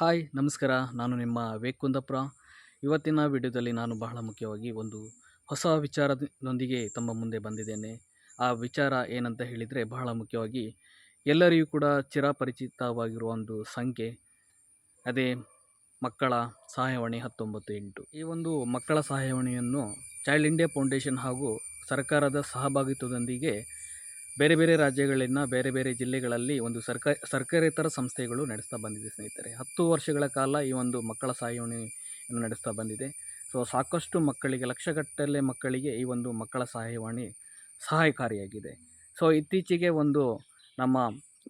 Hi, ನಮಸ್ಕಾರ. ನಾನು ನಿಮ್ಮ ವೇಕ್ ಕುಂದಾಪುರ ಇವತ್ತಿನ ವಿಡಿಯೋದಲ್ಲಿ ನಾನು ಬಹಳ ಮುಖ್ಯವಾಗಿ ಒಂದು ಹೊಸ ವಿಚಾರದೊಂದಿಗೆ ತಮ್ಮ ಮುಂದೆ ಬಂದಿದ್ದೇನೆ. ಆ ವಿಚಾರ ಏನಂತ ಹೇಳಿದರೆ ಬಹಳ ಮುಖ್ಯವಾಗಿ ಎಲ್ಲರಿಗೂ ಕೂಡ ಚಿರಪರಿಚಿತವಾಗಿರುವ ಒಂದು ಸಂಖ್ಯೆ. ಅದೇ ಮಕ್ಕಳ ಸಹಾಯವಾಣಿ ಹತ್ತೊಂಬತ್ತು ಎಂಟು ಈ ಒಂದು ಮಕ್ಕಳ ಸಹಾಯವಾಣಿಯನ್ನು ಚೈಲ್ಡ್ ಇಂಡಿಯಾ ಫೌಂಡೇಶನ್ ಹಾಗೂ ಸರ್ಕಾರದ ಸಹಭಾಗಿತ್ವದೊಂದಿಗೆ ಬೇರೆ ಬೇರೆ ರಾಜ್ಯಗಳಿಂದ ಬೇರೆ ಬೇರೆ ಜಿಲ್ಲೆಗಳಲ್ಲಿ ಒಂದು ಸರ್ಕಾರ ಸರ್ಕಾರೇತರ ಸಂಸ್ಥೆಗಳು ನಡೆಸ್ತಾ ಬಂದಿದೆ ಸ್ನೇಹಿತರೆ. ಹತ್ತು ವರ್ಷಗಳ ಕಾಲ ಈ ಒಂದು ಮಕ್ಕಳ ಸಹಾಯವಾಣಿಯನ್ನು ನಡೆಸ್ತಾ ಬಂದಿದೆ. ಸೊ, ಸಾಕಷ್ಟು ಮಕ್ಕಳಿಗೆ, ಲಕ್ಷಗಟ್ಟಲೆ ಮಕ್ಕಳಿಗೆ ಈ ಒಂದು ಮಕ್ಕಳ ಸಹಾಯವಾಣಿ ಸಹಾಯಕಾರಿಯಾಗಿದೆ. ಸೊ, ಇತ್ತೀಚೆಗೆ ಒಂದು ನಮ್ಮ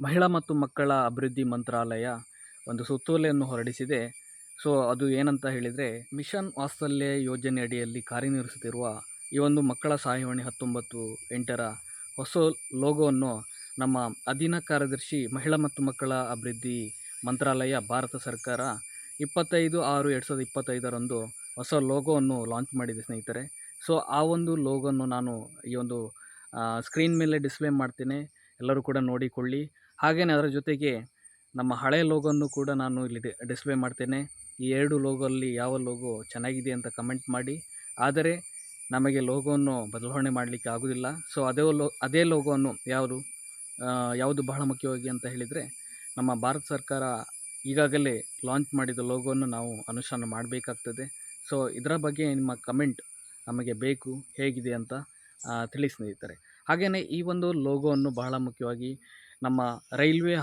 ಮಹಿಳಾ ಮತ್ತು ಮಕ್ಕಳ ಅಭಿವೃದ್ಧಿ ಮಂತ್ರಾಲಯ ಒಂದು ಸುತ್ತೋಲೆಯನ್ನು ಹೊರಡಿಸಿದೆ. ಸೊ, ಅದು ಏನಂತ ಹೇಳಿದರೆ, ಮಿಷನ್ ವಾತ್ಸಲ್ಯ ಯೋಜನೆ ಅಡಿಯಲ್ಲಿ ಕಾರ್ಯನಿರ್ವಹಿಸುತ್ತಿರುವ ಈ ಒಂದು ಮಕ್ಕಳ ಸಹಾಯವಾಣಿ ಹತ್ತೊಂಬತ್ತು ಎಂಟರ ಹೊಸ ಲೋಗೋವನ್ನು ನಮ್ಮ ಅಧೀನ ಕಾರ್ಯದರ್ಶಿ ಮಹಿಳಾ ಮತ್ತು ಮಕ್ಕಳ ಅಭಿವೃದ್ಧಿ ಮಂತ್ರಾಲಯ, ಭಾರತ ಸರ್ಕಾರ ಇಪ್ಪತ್ತೈದು ಆರು ಎರಡು ಸಾವಿರದ ಇಪ್ಪತ್ತೈದರಂದು ಹೊಸ ಲೋಗೋವನ್ನು ಲಾಂಚ್ ಮಾಡಿದೆ ಸ್ನೇಹಿತರೆ. ಸೊ, ಆ ಒಂದು ಲೋಗೋನ್ನು ನಾನು ಈ ಒಂದು ಸ್ಕ್ರೀನ್ ಮೇಲೆ ಡಿಸ್ಪ್ಲೇ ಮಾಡ್ತೇನೆ. ಎಲ್ಲರೂ ಕೂಡ ನೋಡಿಕೊಳ್ಳಿ. ಹಾಗೆಯೇ ಅದರ ಜೊತೆಗೆ ನಮ್ಮ ಹಳೆ ಲೋಗೋನ್ನು ಕೂಡ ನಾನು ಇಲ್ಲಿ ಡಿಸ್ಪ್ಲೇ ಮಾಡ್ತೇನೆ. ಈ ಎರಡು ಲೋಗೋಲ್ಲಿ ಯಾವ ಲೋಗೋ ಚೆನ್ನಾಗಿದೆ ಅಂತ ಕಮೆಂಟ್ ಮಾಡಿ. ಆದರೆ ನಮಗೆ ಲೋಗೋವನ್ನು ಬದಲಾವಣೆ ಮಾಡಲಿಕ್ಕೆ ಆಗೋದಿಲ್ಲ ಸೊ ಅದೇ ಲೋ, ಅದೇ ಲೋಗೋವನ್ನು ಯಾವುದು ಯಾವುದು ಬಹಳ ಮುಖ್ಯವಾಗಿ ಅಂತ ಹೇಳಿದರೆ, ನಮ್ಮ ಭಾರತ ಸರ್ಕಾರ ಈಗಾಗಲೇ ಲಾಂಚ್ ಮಾಡಿದ ಲೋಗೋವನ್ನು ನಾವು ಅನುಷ್ಠಾನ ಮಾಡಬೇಕಾಗ್ತದೆ. ಸೊ ಇದರ ಬಗ್ಗೆ ನಿಮ್ಮ ಕಮೆಂಟ್ ನಮಗೆ ಬೇಕು, ಹೇಗಿದೆ ಅಂತ ತಿಳಿಸಿ ತಿಳಿ ಸ್ನೇಹಿತರೆ ಹಾಗೆಯೇ ಈ ಒಂದು ಲೋಗೋವನ್ನು ಬಹಳ ಮುಖ್ಯವಾಗಿ ನಮ್ಮ ರೈಲ್ವೆ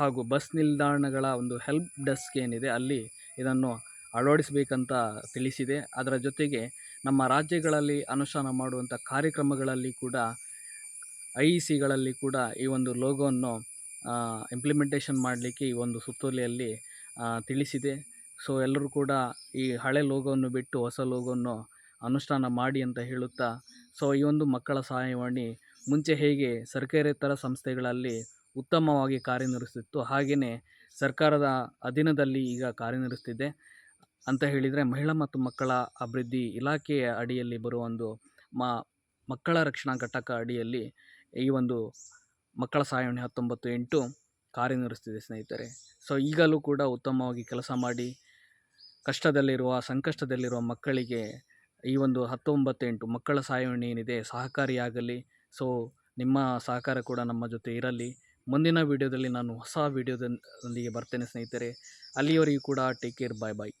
ಹಾಗೂ ಬಸ್ ನಿಲ್ದಾಣಗಳ ಒಂದು ಹೆಲ್ಪ್ ಡೆಸ್ಕ್ ಏನಿದೆ, ಅಲ್ಲಿ ಇದನ್ನು ಅಳವಡಿಸಬೇಕಂತ ತಿಳಿಸಿದೆ. ಅದರ ಜೊತೆಗೆ ನಮ್ಮ ರಾಜ್ಯಗಳಲ್ಲಿ ಅನುಷ್ಠಾನ ಮಾಡುವಂಥ ಕಾರ್ಯಕ್ರಮಗಳಲ್ಲಿ ಕೂಡ ಐ ಇ ಸಿಗಳಲ್ಲಿ ಕೂಡ ಈ ಒಂದು ಲೋಗೋವನ್ನು ಇಂಪ್ಲಿಮೆಂಟೇಷನ್ ಮಾಡಲಿಕ್ಕೆ ಈ ಒಂದು ಸುತ್ತೋಲೆಯಲ್ಲಿ ತಿಳಿಸಿದೆ. ಸೊ ಎಲ್ಲರೂ ಕೂಡ ಈ ಹಳೆ ಲೋಗೋವನ್ನು ಬಿಟ್ಟು ಹೊಸ ಲೋಗೋವನ್ನು ಅನುಷ್ಠಾನ ಮಾಡಿ ಅಂತ ಹೇಳುತ್ತಾ ಸೊ ಈ ಒಂದು ಮಕ್ಕಳ ಸಹಾಯವಾಣಿ ಮುಂಚೆ ಹೇಗೆ ಸರ್ಕಾರೇತರ ಸಂಸ್ಥೆಗಳಲ್ಲಿ ಉತ್ತಮವಾಗಿ ಕಾರ್ಯನಿರ್ವಹಿಸುತ್ತಿತ್ತು, ಹಾಗೆಯೇ ಸರ್ಕಾರದ ಅಧೀನದಲ್ಲಿ ಈಗ ಕಾರ್ಯನಿರ್ವಹಿಸ್ತಿದೆ ಅಂತ ಹೇಳಿದರೆ ಮಹಿಳಾ ಮತ್ತು ಮಕ್ಕಳ ಅಭಿವೃದ್ಧಿ ಇಲಾಖೆಯ ಅಡಿಯಲ್ಲಿ ಬರುವ ಒಂದು ಮಕ್ಕಳ ರಕ್ಷಣಾ ಘಟಕ ಅಡಿಯಲ್ಲಿ ಈ ಒಂದು ಮಕ್ಕಳ ಸಹಾಯವಾಣಿ ಹತ್ತೊಂಬತ್ತು ಎಂಟು ಕಾರ್ಯನಿರ್ವಹಿಸ್ತಿದೆ ಸ್ನೇಹಿತರೆ. ಸೊ ಈಗಲೂ ಕೂಡ ಉತ್ತಮವಾಗಿ ಕೆಲಸ ಮಾಡಿ ಕಷ್ಟದಲ್ಲಿರುವ, ಸಂಕಷ್ಟದಲ್ಲಿರುವ ಮಕ್ಕಳಿಗೆ ಈ ಒಂದು ಹತ್ತೊಂಬತ್ತು ಎಂಟು ಮಕ್ಕಳ ಸಹಾಯವಾಣಿ ಏನಿದೆ ಸಹಕಾರಿಯಾಗಲಿ. ಸೊ ನಿಮ್ಮ ಸಹಕಾರ ಕೂಡ ನಮ್ಮ ಜೊತೆ ಇರಲಿ. ಮುಂದಿನ ವಿಡಿಯೋದಲ್ಲಿ ನಾನು ಹೊಸ ವಿಡಿಯೋದೊಂದಿಗೆ ಬರ್ತೇನೆ ಸ್ನೇಹಿತರೆ. ಅಲ್ಲಿಯವರೆಗೂ ಕೂಡ ಟೇಕ್ ಕೇರ್ ಬಾಯ್ ಬಾಯ್